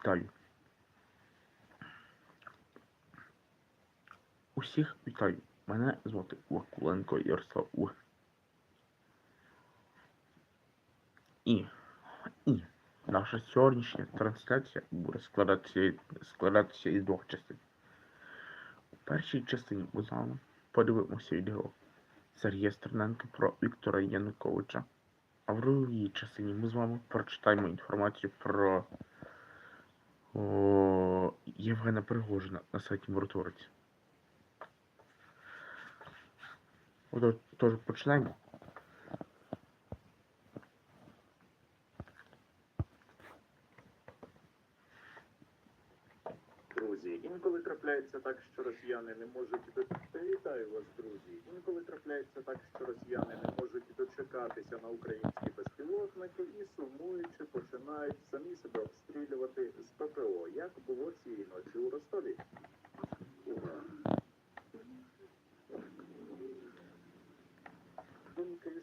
Вітаю. Усіх вітаю. Мене звати Вакуленко Ярослав У. І, і наша сьогоднішня трансляція буде складатися, складатися із двох частин. У першій частині ми з вами подивимося відео Сергія Стерненка про Віктора Януковича. А в другій частині ми з вами прочитаємо інформацію про о, Євгена Пригожина на сайті Миротворець. Отож, тож починаємо. Друзі, інколи так, що росіяни не можуть до... Вітаю вас, друзі. Інколи трапляється так, що росіяни не можуть дочекатися на українські безпілотники і сумуючи починають самі себе обстрілювати з ППО, як було цієї ночі у Ростові.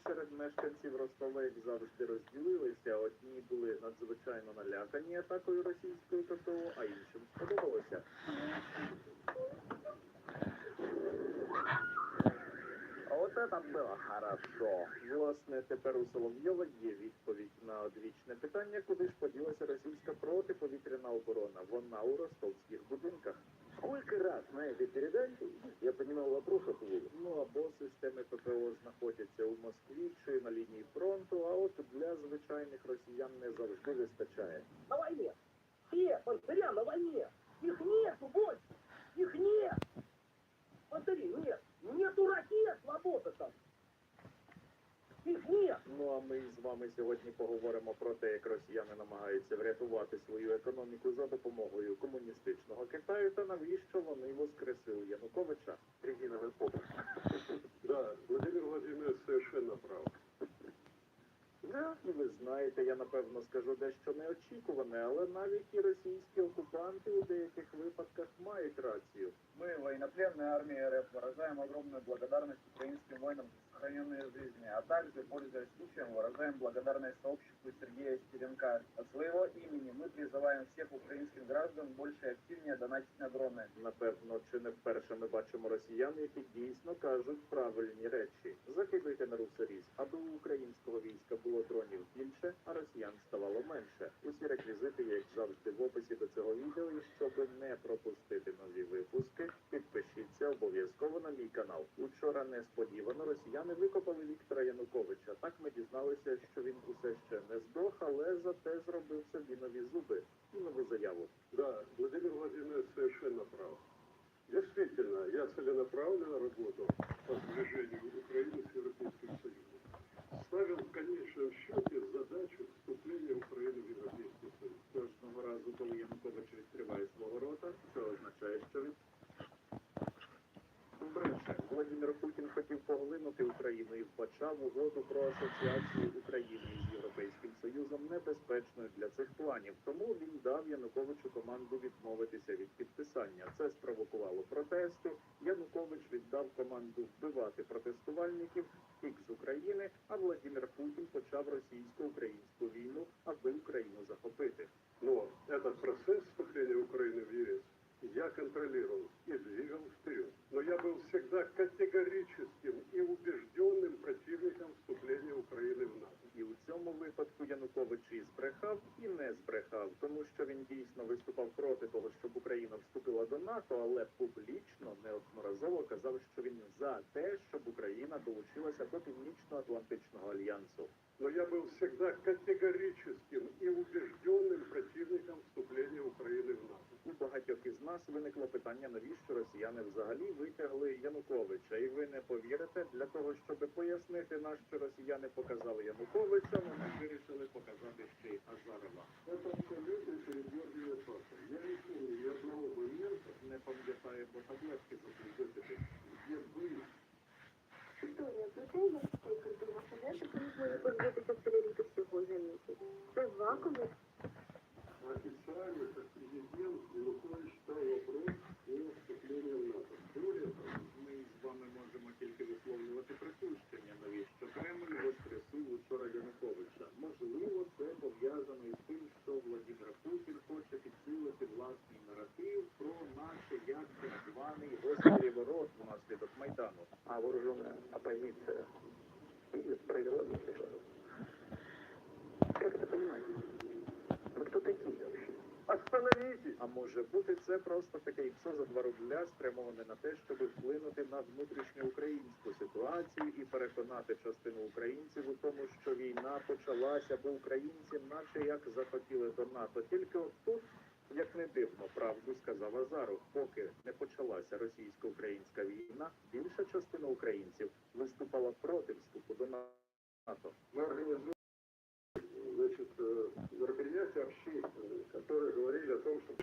Серед мешканців Ростова, завжди, розділилися. Одні були надзвичайно налякані атакою російської ППО, а іншим сподобалося. От це було хорошо. Власне, тепер у Соловйова є відповідь на одвічне питання, куди ж поділася російська протиповітряна оборона. Вона у ростовських будинках. Сколько раз на этой передаче я понимал вопросов Ну або системи ППО знаходяться у Москві чи на лінії фронту, а от для звичайних росіян не завжди вистачає. на войне. Все пастыря на войне. Их нету больше. Их нет. Пастыри, нет. Нету ракет, свобода там. А ми з вами сьогодні поговоримо про те, як росіяни намагаються врятувати свою економіку за допомогою комуністичного Китаю та навіщо вони воскресили Януковича. Резиновий попит. Да, Владимир Владимирович совершенно прав. Да, і ви знаєте, я напевно скажу дещо неочікуване, але навіть і російські окупанти у деяких випадках мають рацію. Мы, военнопленная армия РФ, выражаем огромную благодарность украинским воинам за сохраненные жизни, а также, пользуясь случаем, выражаем благодарность сообществу Сергея Стеренка. От своего имени мы призываем всех украинских граждан больше и активнее донатить на дроны. Напевно, чи не вперше ми бачимо росіян, які дійсно кажуть правильні речі. Закидуйте на русаріз, аби у українського війська було дронів більше, а росіян ставало менше. Усі реквізити, як завжди, в описі до цього відео. І щоб не пропустити нові випуски, підпишіться обов'язково на мій канал. Учора несподівано росіяни викопали Віктора Януковича. Так ми дізналися, що він усе ще не здох, але зате зробив собі нові зуби і нову заяву. Да, Владимир Владимирович совершенно прав. Действительно, я целенаправленно работал по сближению Украины с Европейским Союзом. Ставил в конечном счете задачу вступления Украины в Европейский Союз. Кожного разу, коли Янукович відкриває свого рота, це означає, що він бреше. Владимир Путін хотів поглинути Україну і вбачав угоду про асоціацію України із Європейським Союзом небезпечною для цих планів. Тому він дав Януковичу команду відмовитися від підписання. Це спровокувало протести. Янукович віддав команду вбивати протестувальників втік з України, а Владимир Путін почав російсько-українську війну, аби Україну захопити. Но этот процесс пояснити, нащо росіяни показали Януковича, вони вирішили показати ще й Азарова. Не пам'ятаю, бо таблетки заплутати. где были Історія про те, як цей культурний студенти змогли позбутися целюліту всього за місяць. Це вакуум, официально, как президент, Янукович стал вопрос о вступлении в НАТО. Ми з вами можемо тільки висловлювати навіщо Силу учора Януковича. Можливо, це пов'язано із тим, що Владимир Путін хоче підсилити власний наратив про наше як так званий гості рот внаслідок майдану, а вооружена опозиція. це просто таке ІПСО за два рубля, спрямоване на те, щоб вплинути на внутрішню українську ситуацію і переконати частину українців у тому, що війна почалася, бо українці, наче як захотіли до НАТО. Тільки от тут, як не дивно, правду сказав Азаров, поки не почалася російсько-українська війна, більша частина українців виступала проти вступу до НАТО. Мы организуем значит, э, мероприятия общественные, которые говорили о том, что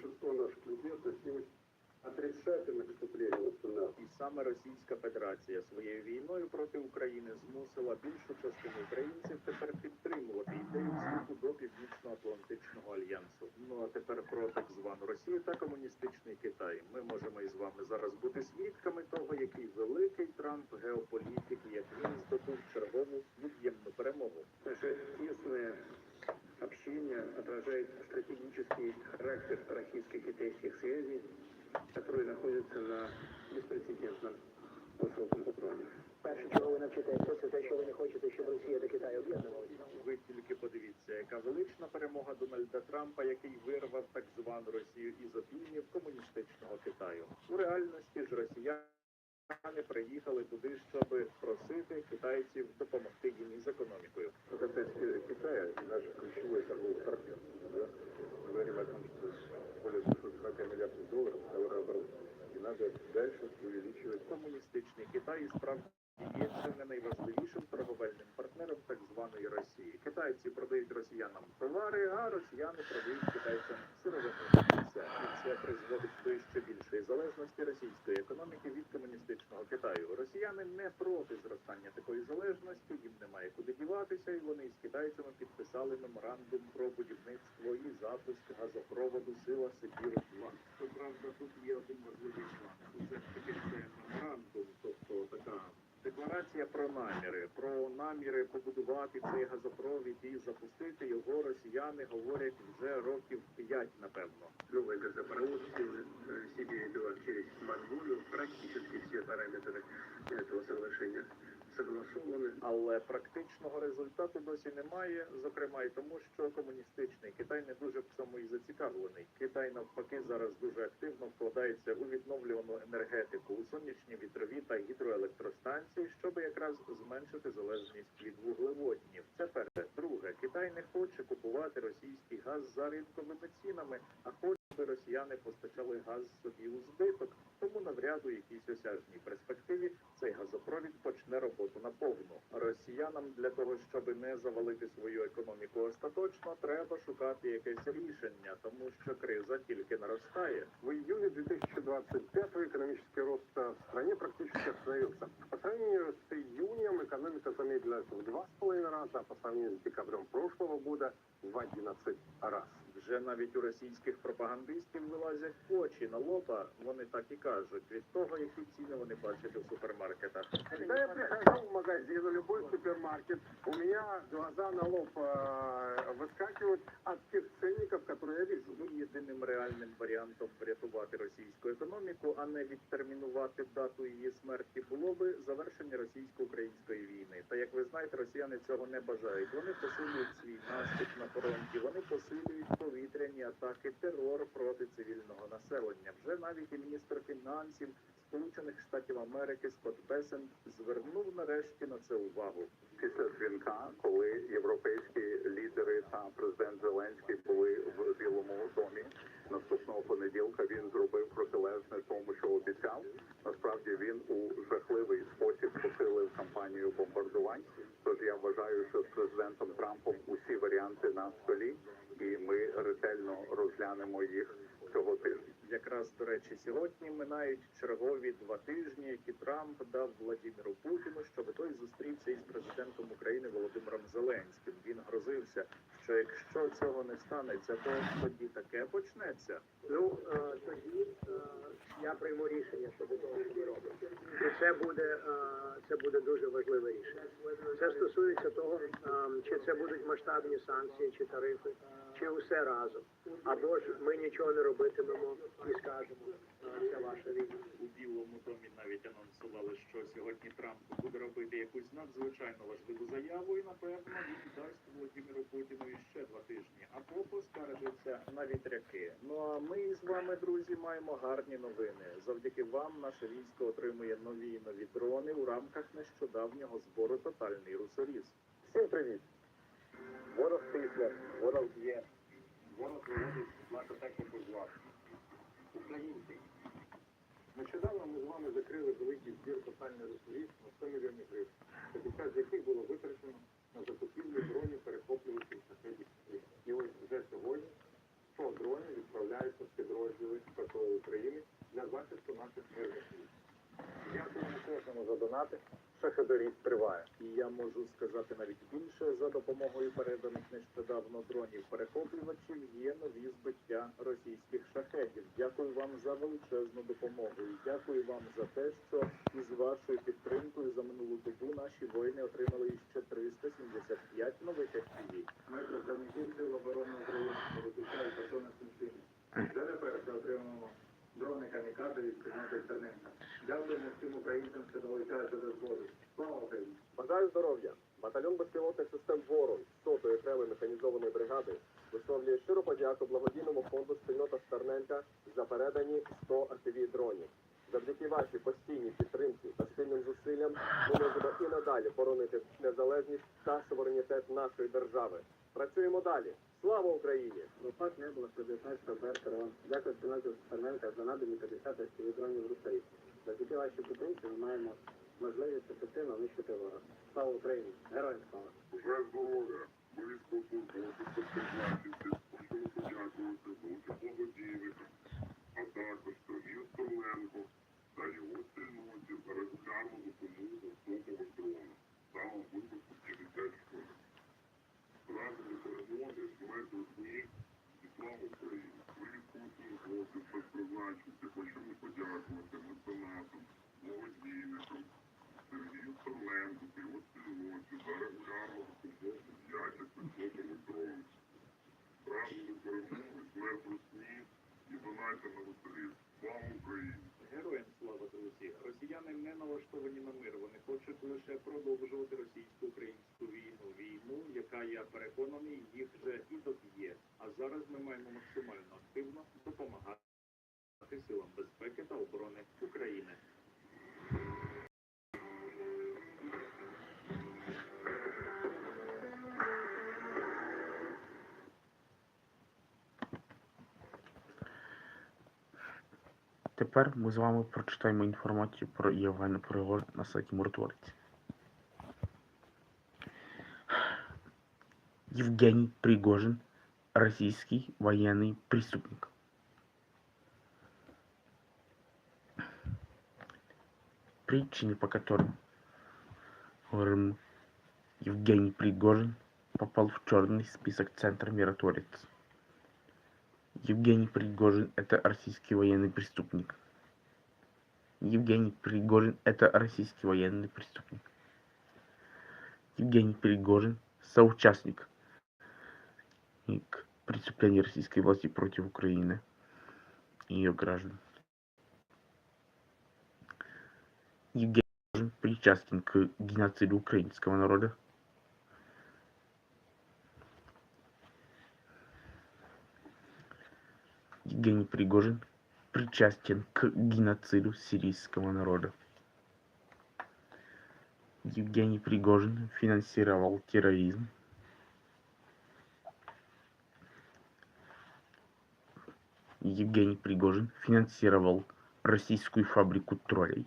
і саме Російська Федерація своєю війною проти України змусила більшу частину українців тепер підтримувати ідею вступу до Північно-Атлантичного альянсу. Ну а тепер про так звану Росію та комуністичний Китай. Ми можемо із вами зараз бути свідками того, який великий Трамп геополітик, як він здобув чергову від'ємну перемогу. Наше тесное общение отражает стратегический характер российско-китайских связей, которые находятся на беспрецедентном высоком уровне. Перше, чого ви навчитеся, це те, що ви не хочете, щоб Росія та Китай об'єднувалися. Ви тільки подивіться, яка велична перемога Дональда Трампа, який вирвав так звану Росію із обіймів комуністичного Китаю. У реальності ж росіяни приїхали туди, щоб просити китайців допомогти їм із економікою. Что касается Китая, наш ключевой торговый партнер, да, мы более 240 миллиардов долларов товарооборот. И надо дальше увеличивать Комуністичний Китай справді є чи не найважливішим торговельним партнером так званої Росії. Китайці продають росіянам товари, а росіяни продають китайцям сировину. І це призводить до ще більшої залежності російської економіки від комуністичного Китаю. Росіяни не проти зростання такої залежності, їм немає куди діватися, і вони з китайцями підписали меморандум про будівництво і запуск газопроводу Сила Сибір 2 Щоправда, тут є один важливий факт. Це ж таки це меморандум, тобто така декларація про наміри, про наміри побудувати цей газопровід і запустити його. Росіяни говорять вже років п'ять, напевно. Новый газопровод силы Сибирь-2 через Монголию. Практически все параметры этого соглашения согласованы. Але практичного результату досі немає, зокрема й тому, що комуністичний Китай не дуже в цьому і зацікавлений. Китай навпаки зараз дуже активно вкладається у відновлювану енергетику, у сонячні вітрові та гідроелектростанції, щоб якраз зменшити залежність від вуглеводнів. Це перше. Друге, Китай не хоче купувати російський газ за ринковими цінами, а хоче, росіяни постачали газ собі у збиток. Тому навряд у якійсь осяжній перспективі цей газопровід почне роботу наповну. Росіянам для того, щоб не завалити свою економіку остаточно, треба шукати якесь рішення, тому що криза тільки наростає. В июне 2025 экономический рост э, в стране практически остановился. По сравнению с июнем экономика замедлилась в два с половиной раза, а по сравнению с декабрем прошлого года в 11 раз. Вже навіть у російських пропагандистів вилазять очі на лоба. Вони так і кажуть від того, які ціни вони бачать у супермаркетах. Когда я прихожу в магазин, в любой супермаркет, у меня глаза на лоб э, выскакивают от тех ценников, которые я вижу. Ну, єдиним реальним варіантом врятувати російську економіку, а не відтермінувати дату її смерті, було би завершення російсько-української війни. Та як ви знаєте, росіяни цього не бажають. Вони посилюють свій наступ на фронті, вони посилюють повітряні атаки, терор проти цивільного населення. Вже навіть і міністр фінансів Сполучених Штатів Америки Скотт Бесент звернув нарешті на це увагу. після дзвінка, коли європейські лідери та президент Зеленський були в Білому домі. Наступного понеділка він зробив протилежне тому, що обіцяв. Насправді він у жахливий спосіб посилив кампанію бомбардувань. Тож я вважаю, що з президентом Трампом усі варіанти на столі, і ми ретельно розглянемо їх цього тижня. Якраз до речі, сьогодні минають чергові два тижні, які Трамп дав Владимиру Путіну, щоб той зустрівся із президентом України Володимиром Зеленським. Він грозився, що якщо цього не станеться, то тоді таке почнеться. Ну, е, тоді е, я прийму рішення щодо того, що ви робите. І це буде, е, це буде дуже важливе рішення. Це стосується того, е, чи це будуть масштабні санкції чи тарифи, чи усе разом. Або ж ми нічого не робитимемо і скажемо, це ваша війна. У Білому домі навіть анонсували, що сьогодні Трамп буде робити якусь надзвичайно важливу заяву, і напевно він дасть Володимиру Путіну іще два тижні, або поскаржиться на вітряки. Ну а ми з вами, друзі, маємо гарні новини. Завдяки вам наше військо отримує нові і нові дрони у рамках нещодавнього збору Тотальний русоріз. Всім привіт! Ворог тисне, ворог є. Ворог виводить нашу техніку з ладу. Українці. Нещодавно ми з вами закрили великий збір тотальний ресурс на 100 мільйонів гривень, під час яких було витрачено на закупівлю дронів перехоплювачів шахедів. І ось вже сьогодні 100 дронів відправляються в підрозділи ППО України для захисту наших мирних міст. Дякуємо кожному за донати. Шахедоріст триває. Я можу сказати навіть більше за допомогою переданих нещодавно дронів перехоплювачів є нові збиття російських шахедів. Дякую вам за величезну допомогу. І дякую вам за те, що із вашою підтримкою за минулу добу наші воїни отримали ще 375 нових FPV. Ми, представники Сил оборони України, виключають посольне сумчині. Вже не перше отримуємо дрони камікадзе від спільноти Стерненка. Дякуємо всім українцям, що долучаються до згоди. Слава Україні! Бажаю здоров'я! Батальйон безпілотних систем «Ворон» 100-ї окремої механізованої бригади висловлює щиру подяку благодійному фонду спільнота Стерненка за передані 100 rpv дронів. Завдяки вашій постійній підтримці та спільним зусиллям ми можемо і надалі боронити незалежність та суверенітет нашої держави. Працюємо далі. Слава Україні! Лопат не було 19 БРТРО. Дякую спільноті Стерненка за надані 50 російських дронів Русаї. Завдяки вашій підтримці ми маємо можливість ефективно нищити ворога. Слава Україні! Героям слава! Вже здоров'я, військовослужбовців, спецпризначенців, хочемо подякувати двом благодійникам, а також Сергію Стерненко та його спільноті за регулярну допомогу сотових дронів та випуску 50 штук. Разом перемоги, смерть одні і слава Україні. Ми військовослужбовців, спецпризначенців, хочемо подякувати меценатам, благодійникам, Сергію Стерненку та його спільноті за регулярну допомогу якісних сотових дронів. Прагнемо перемоги, смерть русні на веселі. Слава Україні! Героям слава, друзі! Росіяни не налаштовані на мир. Вони хочуть лише продовжувати російсько-українську війну. Війну, яка я переконаний, їх вже і доб'є. А зараз ми маємо максимально Тепер ми з вами прочитаємо інформацію про Євгена Пригожина на сайті Миротворець. Евгений Пригожин – российский военный преступник. Причины, по которым говорим, Евгений Пригожин попал в черный список Центра Миротворец. Евгений Пригожин – это российский военный преступник. Евгений Пригожин – это российский военный преступник. Евгений Пригожин – соучастник преступлений российской власти против Украины и ее граждан. Евгений Пригожин причастен к геноциду украинского народа. Евгений Пригожин причастен к геноциду сирийского народа. Евгений Пригожин финансировал терроризм. Евгений Пригожин финансировал российскую фабрику троллей.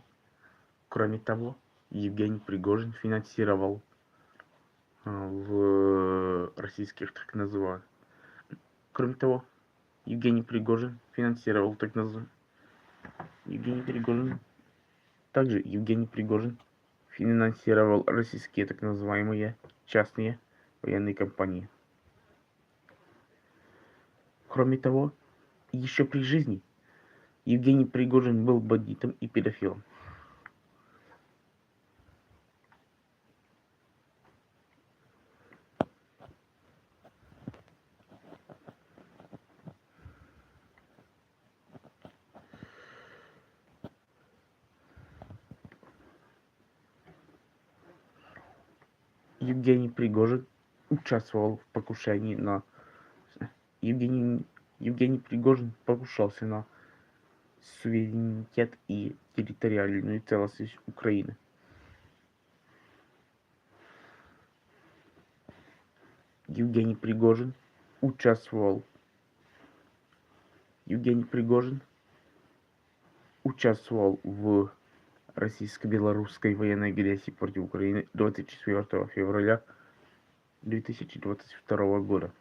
Кроме того, Евгений Пригожин финансировал а, в российских так называемых. Кроме того, Евгений Пригожин финансировал так называемый. Евгений Пригожин. Также Евгений Пригожин финансировал российские так называемые частные военные компании. Кроме того, еще при жизни Евгений Пригожин был бандитом и педофилом. Евгений Пригожин участвовал в покушении на... Евгений, Евгений Пригожин покушался на суверенитет и территориальную целостность Украины. Евгений Пригожин участвовал Евгений Пригожин участвовал в российско-белорусской военной агрессии против Украины 24 февраля 2022 года.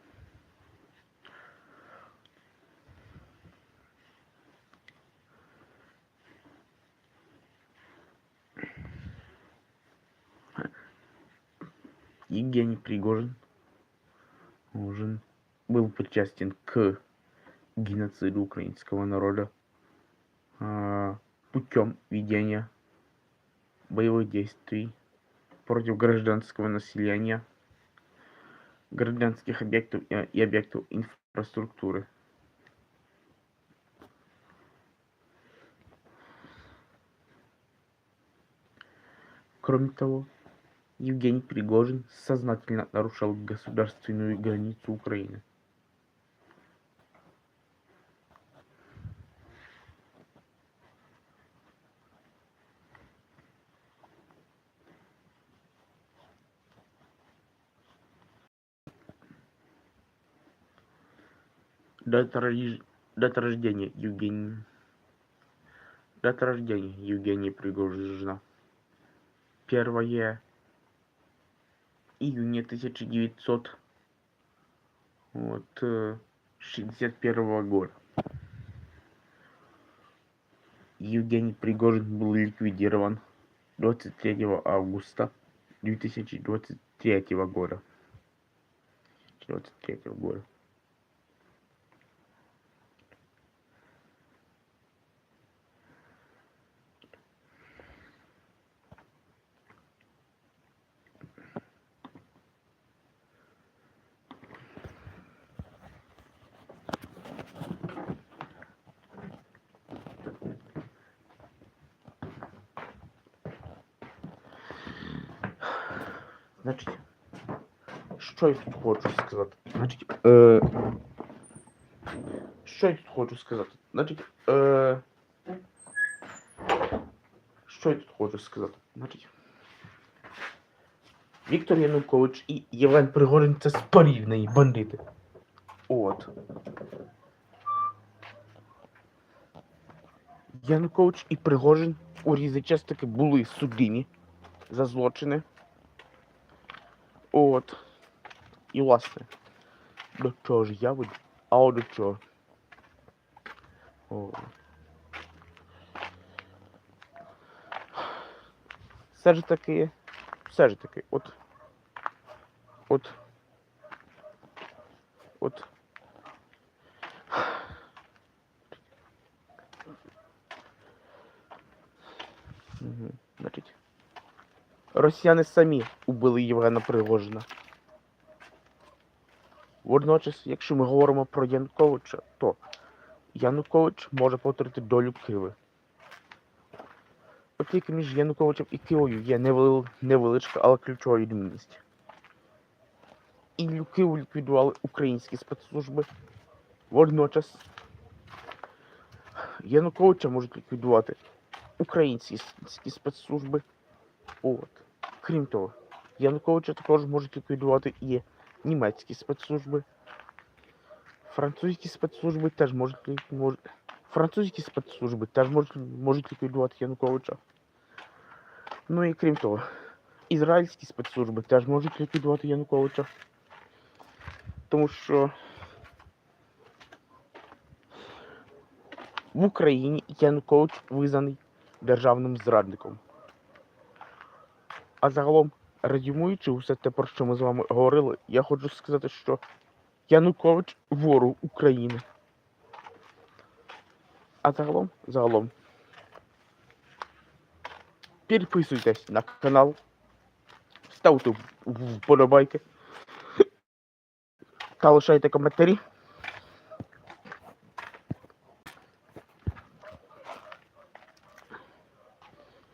Евгений Пригожин Пригожин был причастен к геноциду украинского народа а, путем ведения боевых действий против гражданского населения, гражданских объектов и объектов инфраструктуры. Кроме того, Евгений Пригожин сознательно нарушал государственную границу Украины. Дата, рождеж- дата рождения Евгения. Дата рождения Евгения Пригожина. Первое июня 1900 вот, э, 61 года. Евгений Пригожин был ликвидирован 23 августа 2023 года. 23 года. Значить, що я тут хочу сказати? Значить, е, що я тут хочу сказати? Значить, е, що я тут хочу сказати? Значить, Віктор Янукович і Євген Пригожин це споріднені бандити. От. Янукович і Пригожин у різний час таки були судимі за злочини. От. І власне. До чого ж я веду? А от до чого? Все ж таки. Все ж таки, от. От. От. Угу. Значить. Росіяни самі убили Євгена Пригожина. Водночас, якщо ми говоримо про Януковича, то Янукович може повторити долю Киви. Тільки між Януковичем і Кивою є невеличка, але ключова відмінність. І Киву ліквідували українські спецслужби. Водночас Януковича можуть ліквідувати українські спецслужби. От. Крім того, Януковича також можуть ліквідувати і німецькі спецслужби. Французькі спецслужби теж можуть, мож... Французькі спецслужби теж можуть, можуть ліквідувати Януковича. Ну і крім того, ізраїльські спецслужби теж можуть ліквідувати Януковича. Тому що в Україні Янукович визнаний державним зрадником. А загалом, резюмуючи усе те, про що ми з вами говорили, я хочу сказати, що Янукович ворог України. А загалом, загалом. Підписуйтесь на канал, ставте вподобайки та лишайте коментарі.